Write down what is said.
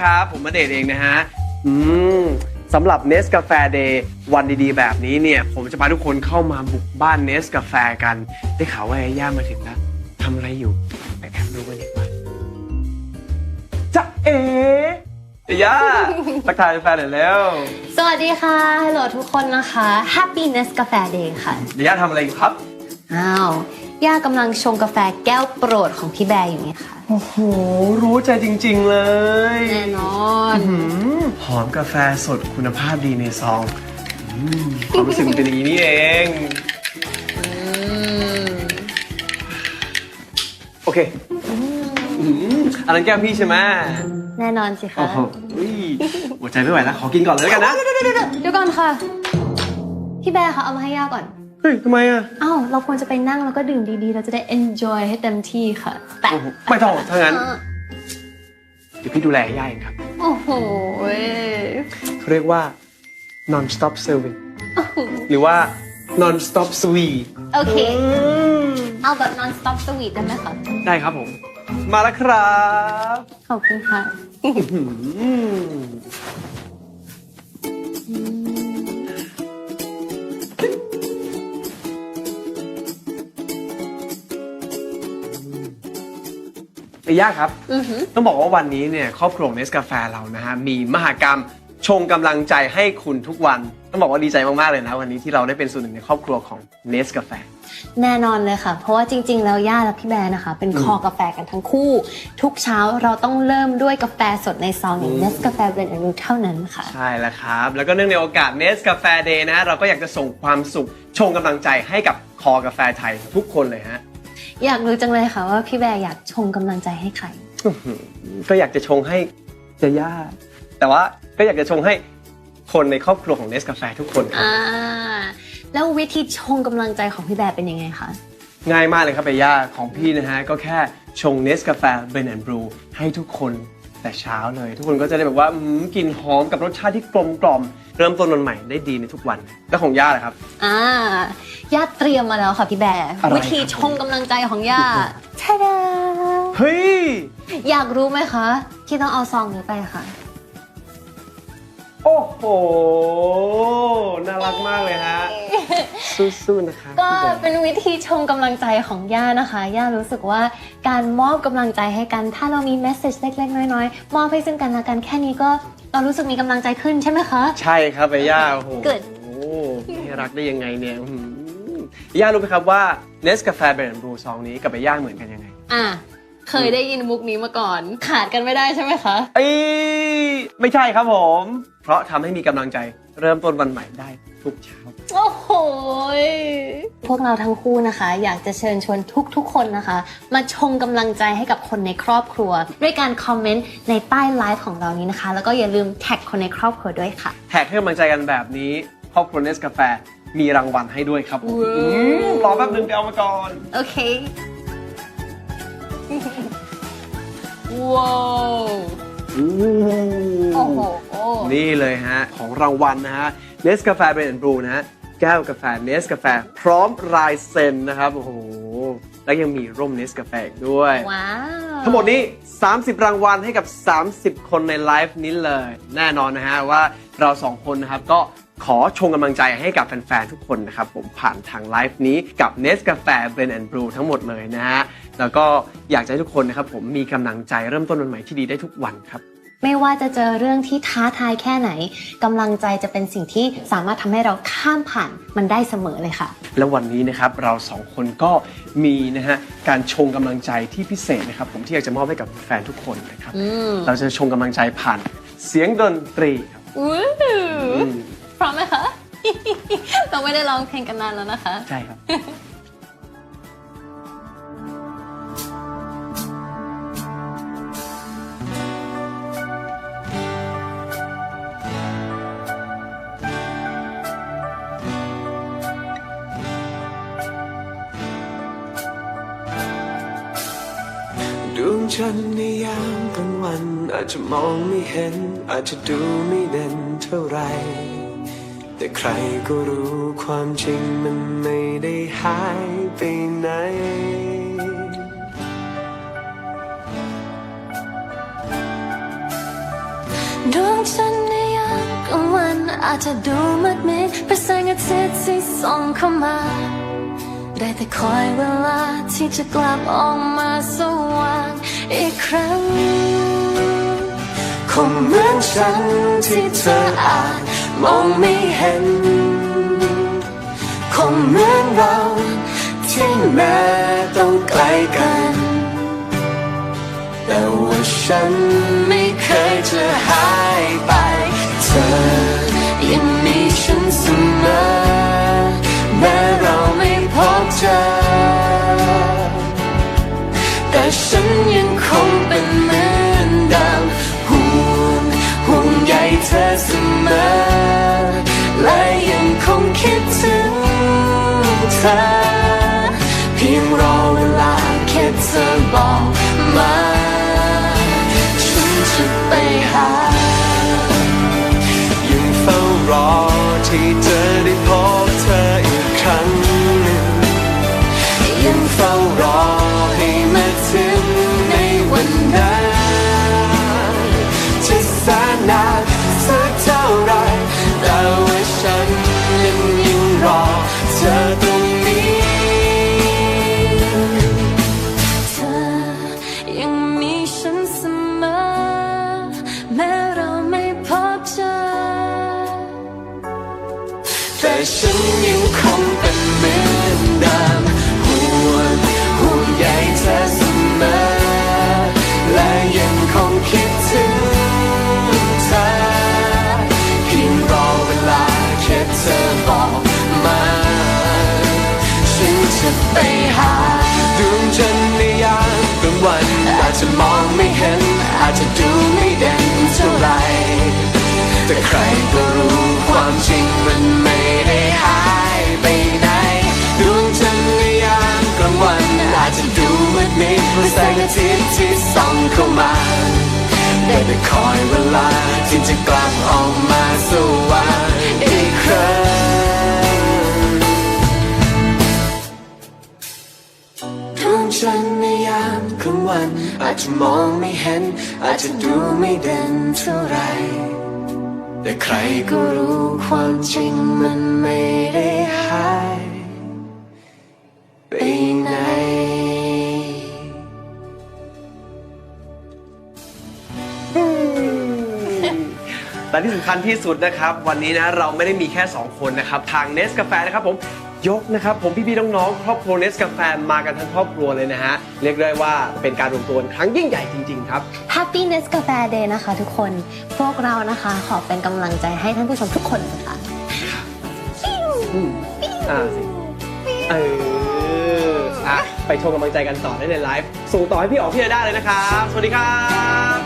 ครับ ผมมาเดทเองนะฮะ อืมสำหรับเนสกาแฟเดย์วันดีๆ แบบนี้เนี่ย ผมจะพาทุกคนเข้ามาบุกบ้านเนสกาแฟกัน ได้ข่าวว่าไอ้ย่ามาถึงแล้วทำอะไรอยู่ ไปแอบดูกันดีกว่าจะเอ๋ไอ้ย่าทักทายแฟนหน่อยแล้วสวัสดีค่ะฮัลโหลทุกคนนะคะ Happiness กาแฟ Day ค่ะไอ้ย่าทำอะไรอยู่ครับ อ้าว ย่ากำลังชงกาแฟแก้วโปรดของพี่แบร์อยู่นี่ค่ะ โอ้โห รู้ใจจริง ๆ เลยแน่นอนหืมหอมกาแฟสดคุณภาพดีในซองอืมความรู้สึกมันเป็นอย่างนี้นี่เอง โอเคอืมอันนั้นแก้วพี่ใช่ไหมแน่นอนสิคะโอ้โหอุ๊ยหัวใจไม่ไหวแล้ว ขอกินก่อนเลยแล้วกันนะ เดี๋ยวเดี๋ยวเดี๋ยวเดี๋ยวก่อนค่ะ พี่แบร์คะเอามาให้ย่าก่อน เฮ้ยทำไมอะอ้าวเราควรจะไปนั่งแล้วก็ดื่มดีๆ เราจะได้ enjoy ให้เต็มที่ค่ะ แต่โอ้โหไม่ต้องถ้างั้นเดี๋ยวพี่ดูแลย่าเองครับ โอ้โหเขาเรียกว่า non stop serving หรือว่า non stop sweet โอเค เอาแบบ non stop sweet ได้ไหมคะได้ครับผม มาแล้วครับ ขอบคุณค่ะ อืมไอ้ย่าครับ อือหือ ต้องบอกว่าวันนี้เนี่ยครอบครัวเนสกาแฟเรานะฮะมีมหากรรมชงกำลังใจให้คุณทุกวัน ต้องบอกว่าดีใจมากๆเลยนะวันนี้ที่เราได้เป็นส่วนหนึ่งในครอบครัวของเนสกาแฟ แน่นอนเลยค่ะ เพราะว่าจริง ๆ แล้วย่าและพี่แบร์นะคะ เป็นคอกาแฟกันทั้งคู่ ทุกเช้าเราต้องเริ่มด้วยกาแฟสดในซองอย่างอืมเนสกาแฟเบรนด์อนูเท่านั้นค่ะ ใช่แล้วครับ แล้วก็เนื่องในโอกาสเนสกาแฟเดย์นะฮะเราก็อยากจะส่งความสุขชงกำลังใจให้กับคอกาแฟไทยทุกคนเลยฮะ อยากรู้จังเลยค่ะว่าพี่แบร์อยากชงกำลังใจให้ใครอื้อหือก็อยากจะชงให้เจย่าแต่ว่าก็อยากจะชงให้คนในครอบครัวของเนสกาแฟทุกคนครับอ่าแล้ววิธีชงกำลังใจของพี่แบร์เป็นยังไงคะง่ายมากเลยครับเบย่าของพี่นะฮะก็แค่ชงเนสกาแฟเบนแอนบรูให้ทุกคน แต่เช้าเลย ทุกคนก็จะได้แบบว่าอืมกลิ่นหอมกับรสชาติที่กลมกล่อม เริ่มต้นวันใหม่ได้ดีในทุกวัน แล้วของย่าล่ะครับ อ่าย่าเตรียมมาแล้วค่ะพี่แบร์อะไรวิธีชงกำลังใจของย่าชาดาเฮ้ย อยากรู้ไหมคะที่ต้องเอาซองนี้ไปค่ะ โอ้โห น่ารักมากเลยฮะ สู้ๆนะคะก็พี่แบร์เป็นวิธีชงกำลังใจของย่านะคะย่ารู้สึกว่าการมอบกำลังใจให้กัน ถ้าเรามีเมสเซจเล็กๆ น้อยๆ มอบให้ซึ่งกันและกันแค่นี้ก็เรารู้สึกมีกำลังใจขึ้นใช่ไหมคะ ใช่ครับเบย่าโอ้โห Good ไม่รักได้ยังไงเนี่ยอื้อหือย่ารู้ไหมครับว่าเนสกาแฟเบนแอนบรูซองนี้กับเบย่าเหมือนกันยังไง อะเคยได้ยินมุกนี้มาก่อน ขาดกันไม่ได้ใช่ไหมคะเอ้ยไม่ใช่ครับผม เพราะทำให้มีกำลังใจเริ่มต้นวันใหม่ได้ ทุกเช้า โอ้โหยพวกเราทั้งคู่นะคะ อยากจะเชิญชวนทุกๆ คนนะคะ มาชงกำลังใจให้กับคนในครอบครัว ด้วยการคอมเมนต์ในใต้ไลฟ์ของเรานี้นะคะ แล้วก็อย่าลืมแท็กคนในครอบครัวด้วยค่ะ แท็กให้กำลังใจกันแบบนี้ครอบครัวเนสกาแฟมีรางวัลให้ด้วยครับผมว้าวอืมรอแป๊บนึงไปเอามาก่อน โอเค ว้าวอู้โอ้โห นี่เลยฮะ ของรางวัลนะฮะ เนสกาแฟเบรนด์บรูนะฮะแก้วกาแฟเนสกาแฟพร้อมลายเซ็นนะครับโอ้โหแล้วยังมีร่มเนสกาแฟอีกด้วย ว้าว ทั้งหมดนี้ 30 รางวัลให้กับ 30 คนในไลฟ์นี้เลย แน่นอนนะฮะว่าเราสองคนนะครับก็ขอชงกำลังใจให้กับแฟนๆ ทุกคนนะครับ ผมผ่านทางไลฟ์นี้กับ n e s กาแฟ Blend and Brew ทั้งหมดเลยนะฮะ แล้วก็อยากจะให้ทุกคนนะครับผมมีกำลังใจเริ่มต้นวันใหม่ที่ดีได้ทุกวันครับ ไม่ว่าจะเจอเรื่องที่ท้าทายแค่ไหนกำลังใจจะเป็นสิ่งที่สามารถทำให้เราข้ามผ่านมันได้เสมอเลยค่ะ แล้ววันนี้นะครับเราสองคนก็มีนะฮะการชงกำลังใจที่พิเศษนะครับผมที่อยากจะมอบให้กับแฟนทุกคนนะครับอืมเราจะชงกำลังใจผ่านเสียงดนตรีครับอู้อืมพร้อมไหมคะ เราไม่ได้ร้องเพลงกันนานแล้วนะคะ ใช่ครับ ดวงจันในยามกลางวัน อาจจะมองไม่เห็น อาจจะดูไม่เด่นเท่าไร แต่ใครก็รู้ความจริงมันไม่ได้หายไปไหนดวงจันในยามกลางวันอาจจะดูมืดมิดเพราะแสงอาทิตย์ที่ส่องเข้ามา ได้แต่คอยเวลาที่จะกลับออกมาสว่ งเหมือนฉันที่เธออาจมองไม่เห็น คงเหมือนเราที่แม้ต้องไกลกัน แต่ว่าฉันไม่เคยจะหายไป เธอยังมีฉันเสมอแม้เราไม่พบเจอ แต่ฉันยัง แต่ เข้ามา ได้แต่คอยเวลาที่จะกลับออกมาสว่างอีกครั้งดวงจันในยามกลางวัน อาจจะมองไม่เห็น อาจจะดูไม่เด่นเท่าไร แต่ใครก็รู้ความจริงมันไม่ได้หาย แต่ที่สำคัญที่สุดนะครับ วันนี้นะเราไม่ได้มีแค่ 2 คนนะครับ ทางเนสกาแฟนะครับผมยกนะครับ ผมพี่ๆน้องๆครอบครัวเนสกาแฟมากันทั้งครอบครัวเลยนะฮะ เรียกได้ว่าเป็นการรวมตัวกันครั้งยิ่งใหญ่จริงๆครับ Happy n e s c a f e Day นะคะทุกคน พวกเรานะคะขอเป็นกำลังใจให้ท่านผู้ชมทุกคนนะคะอืมอ่าสิเอออะไปชมกำลังใจกันต่อได้ในไลฟ์ส่งต่อให้พี่อ๋อพี่ดาด้าเลยนะครับ สวัสดีครับ